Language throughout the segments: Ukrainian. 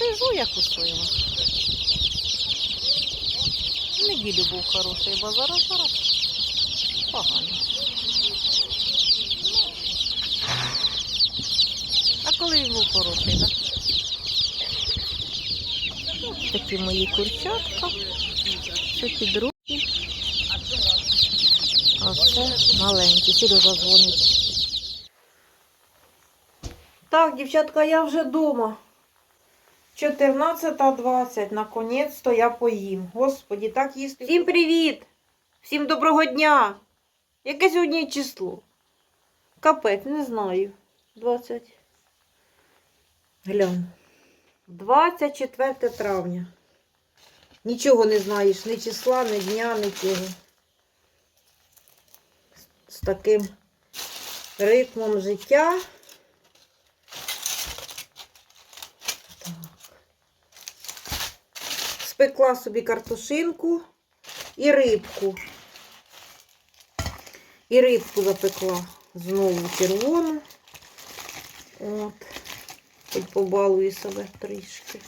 сижу, як усила. В неділю був хороший, бо зараз зараз погано. А коли він був хороший, так? Ось такі мої курчатка, такі підруки. А це маленькі, Сережа дзвонить. Так, дівчатка, я вже вдома. 14.20. Наконець-то я поїм. Господі, так їсти. Всім привіт! Всім доброго дня! Яке сьогодні число? Капець, не знаю. 20. Глянь. 24 травня. Нічого не знаєш, ні числа, ні дня, нічого. З- З таким ритмом життя. Спекла собі картошинку і рибку. І рибку запекла знову червону. От. Хоч побалую себе трішки.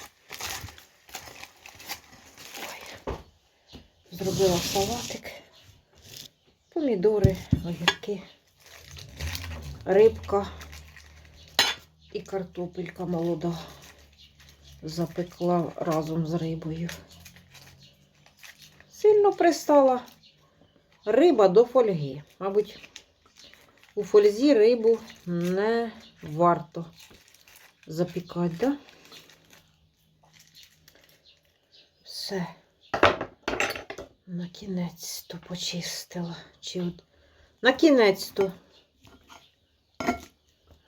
Ой. Зробила салатик. Помідори, огірки, рибка і картопелька молода. Запекла разом з рибою. Сильно пристала риба до фольги. Мабуть, у фользі рибу не варто запікати, да? Все. На кінець то почистила. Чи от... На кінець то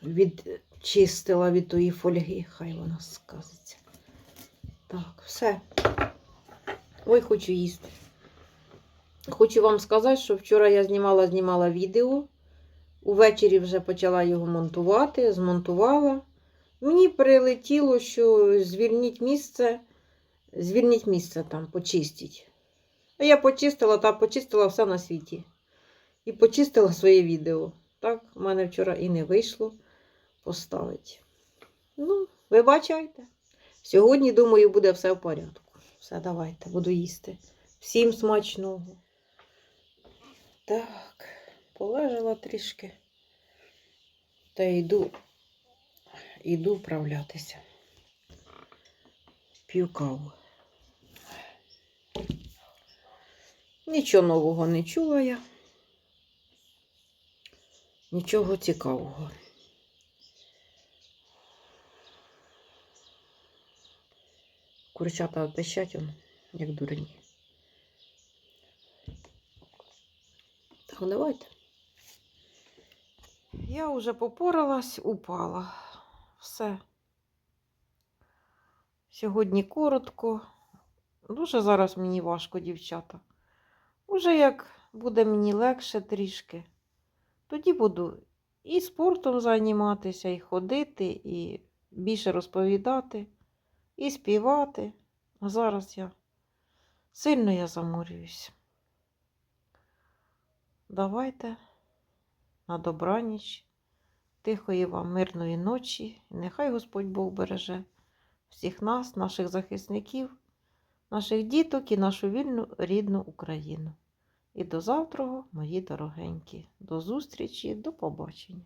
відчистила від тої фольги, хай вона сказиться. Так, все. Ой, хочу їсти. Хочу вам сказати, що вчора я знімала знімала відео. Увечері вже почала його монтувати, змонтувала. Мені прилетіло, що звільніть місце, звільніть місце там, почистіть. А я почистила та почистила все на світі. І почистила своє відео. Так, в мене вчора і не вийшло поставити. Ну, вибачайте. Сьогодні, думаю, буде все в порядку. Все, давайте, буду їсти. Всім смачного. Так, полежала трішки. Та йду, йду вправлятися. П'ю каву. Нічого нового не чула я. Нічого цікавого. Курчата пищать он, як дурні. Так, давайте. Я вже попоралась, упала. Все. Сьогодні коротко. Дуже зараз мені важко, дівчата. Уже як буде мені легше трішки, тоді буду і спортом займатися, і ходити, і більше розповідати, і співати. А зараз я сильно я заморююсь. Давайте на добраніч, тихої вам мирної ночі. Нехай Господь Бог береже всіх нас, наших захисників, наших діток і нашу вільну рідну Україну. І до завтра, мої дорогенькі. До зустрічі, до побачення.